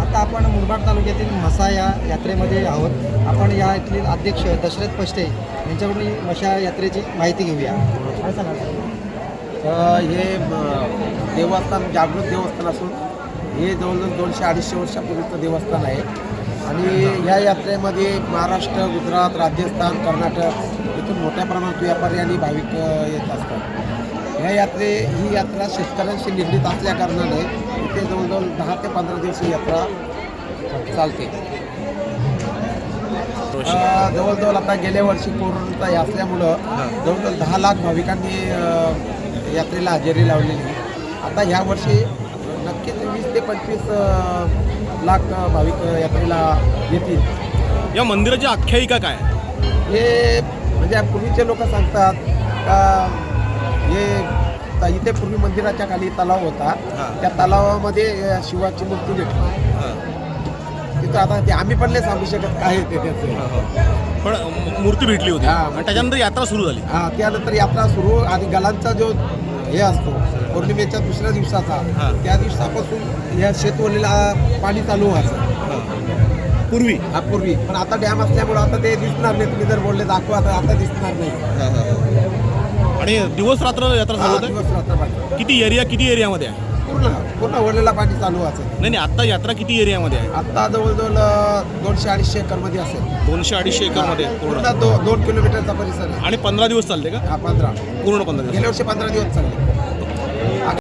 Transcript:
आता आपण मुरबाड तालुक्यातील म्हसा या यात्रेमध्ये आहोत. आपण या येथील अध्यक्ष दशरथ पष्टे यांच्याकडून मशा यात्रेची माहिती घेऊया. हे देवस्थान जागृत देवस्थान असून हे जवळजवळ दोनशे अडीचशे वर्षापूर्वीचं देवस्थान आहे. आणि या यात्रेमध्ये महाराष्ट्र गुजरात राजस्थान कर्नाटक इथून मोठ्या प्रमाणात व्यापारी आणि भाविक येत असतात. ह्या यात्रे ही यात्रा शेतकऱ्यांशी निगडीत असल्या कारणाने इथे जवळजवळ दहा ते पंधरा दिवस ही यात्रा चालते. जवळजवळ आता गेल्या वर्षी कोरोनाचा हे असल्यामुळं जवळजवळ दहा लाख भाविकांनी यात्रेला हजेरी लावलेली. आता ह्या वर्षी नक्कीच वीस ते पंचवीस लाख भाविक यात्रेला येतील. या मंदिराची आख्यायिका काय? हे म्हणजे पूर्वीचे लोक सांगतात का हे त- इथे पूर्वी मंदिराच्या खाली तलाव होता. त्या तलावामध्ये शिवाची मूर्ती भेटली. तिथं आता ते आम्ही पण नाही सांगू शकत काय आहे ते त्याचं. पण मूर्ती भेटली होती. हा. आणि त्याच्यानंतर यात्रा सुरू झाली. हा त्यानंतर यात्रा सुरू आणि गलांचा जो हे असतो पौर्णिमेच्या दुसऱ्या दिवसाचा. त्या दिवसापासून या शेतवलीला पाणी चालू व्हायचं. पूर्वी. हा पूर्वी. पण आता डॅम असल्यामुळे आता ते दिसणार नाही. तुम्ही जर बोलले दाखवा तर आता दिसणार नाही. आणि दिवस रात्र यात्रा चालू हा, होते दिवस रात्र पाणी किती एरिया किती एरियामध्ये आहे? पूर्ण पूर्ण वरलेला पाणी चालू व्हायचं नाही नाही आता यात्रा किती एरियामध्ये आहे? आता जवळजवळ अं, दोनशे अडीचशे एकरमध्ये असेल. दोनशे अडीचशे एकरमध्ये पूर्ण. पूर्ण दो- दोन किलोमीटरचा परिसर आहे. आणि पंधरा दिवस चालते का? हा पंधरा. पूर्ण पंधरा दिवस. गेल्या वर्षी पंधरा दिवस चालले.